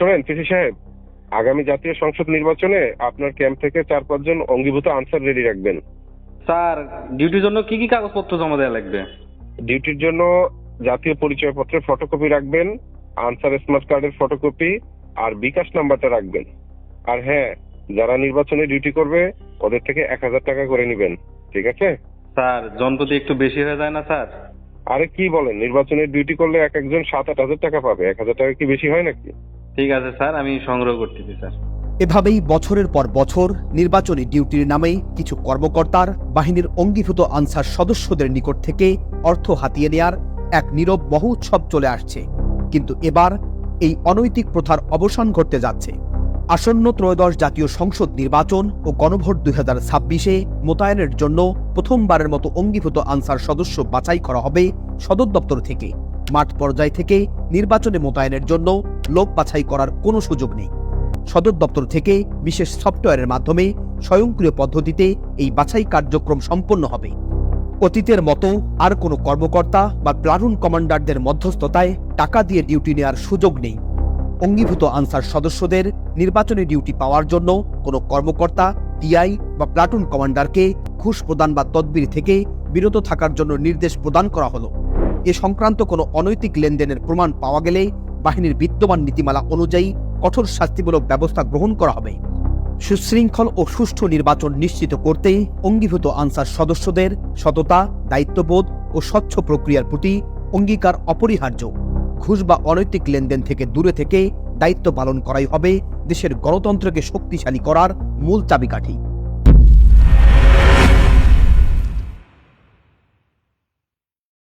শোনেন পিসি সাহেব আগামী জাতীয় সংসদ নির্বাচনে আপনার ক্যাম্প থেকে চার পাঁচজন অঙ্গীভূত আনসার রেডি রাখবেন। স্যার ডিউটির জন্য কি কি কাগজপত্র জমা দেওয়া লাগবে? ডিউটির জন্য জাতীয় পরিচয়পত্রের ফটোকপি রাখবেন আনসার স্মার্ট কার্ডের ফটোকপি আর বিকাশ নাম্বারটা রাখবেন। আর হ্যাঁ যারা নির্বাচনে ডিউটি করবে ওদের থেকে এক হাজার টাকা করে নেবেন ঠিক আছে? স্যার জনপ্রতি একটু বেশি হয়ে যায় না স্যার? আরে কি বলেন নির্বাচনের ডিউটি করলে এক একজন সাত আট হাজার টাকা পাবে এক হাজার টাকা কি বেশি হয় নাকি? ঠিক আছে, স্যার, আমি সংগ্রহ করতেছি, স্যার। এভাবেই বছরের পর বছর নির্বাচনী ডিউটির নামেই কিছু কর্মকর্তার, বাহিনীর অঙ্গীভূত আনসার সদস্যদের নিকট থেকে অর্থ হাতিয়ে নেয়ার এক নীরব মহোৎসব চলে আসছে। কিন্তু এবার এই অনৈতিক প্রথার অবসান ঘটতে যাচ্ছে। আসন্ন ত্রয়োদশ জাতীয় সংসদ নির্বাচন ও গণভোট দুই হাজার ছাব্বিশে মোতায়েনের জন্য প্রথমবারের মতো অঙ্গীভূত আনসার সদস্য বাছাই করা হবে সদর দপ্তর থেকে। মাঠ পর্যায় থেকে নির্বাচনে মোতায়েনের জন্য লোক বাছাই করার কোনো সুযোগ নেই। সদর দপ্তর থেকে বিশেষ সফটওয়্যারের মাধ্যমে স্বয়ংক্রিয় পদ্ধতিতে এই বাছাই কার্যক্রম সম্পন্ন হবে। অতীতের মতো আর কোনো কর্মকর্তা বা প্লাটুন কমান্ডারদের মধ্যস্থতায় টাকা দিয়ে ডিউটি নেওয়ার সুযোগ নেই। অঙ্গীভূত আনসার সদস্যদের নির্বাচনী ডিউটি পাওয়ার জন্য কোনো কর্মকর্তা, টিআই বা প্লাটুন কমান্ডারকে ঘুষ প্রদান বা তদবির থেকে বিরত থাকার জন্য নির্দেশ প্রদান করা হলো। এ সংক্রান্ত কোনো অনৈতিক লেনদেনের প্রমাণ পাওয়া গেলে বাহিনীর বিদ্যমান নীতিমালা অনুযায়ী কঠোর শাস্তিমূলক ব্যবস্থা গ্রহণ করা হবে। সুশৃঙ্খল ও সুষ্ঠু নির্বাচন নিশ্চিত করতে অঙ্গীভূত আনসার সদস্যদের সততা, দায়িত্ববোধ ও স্বচ্ছ প্রক্রিয়ার প্রতি অঙ্গীকার অপরিহার্য। ঘুষ বা অনৈতিক লেনদেন থেকে দূরে থেকে দায়িত্ব পালন করাই হবে দেশের গণতন্ত্রকে শক্তিশালী করার মূল চাবিকাঠি।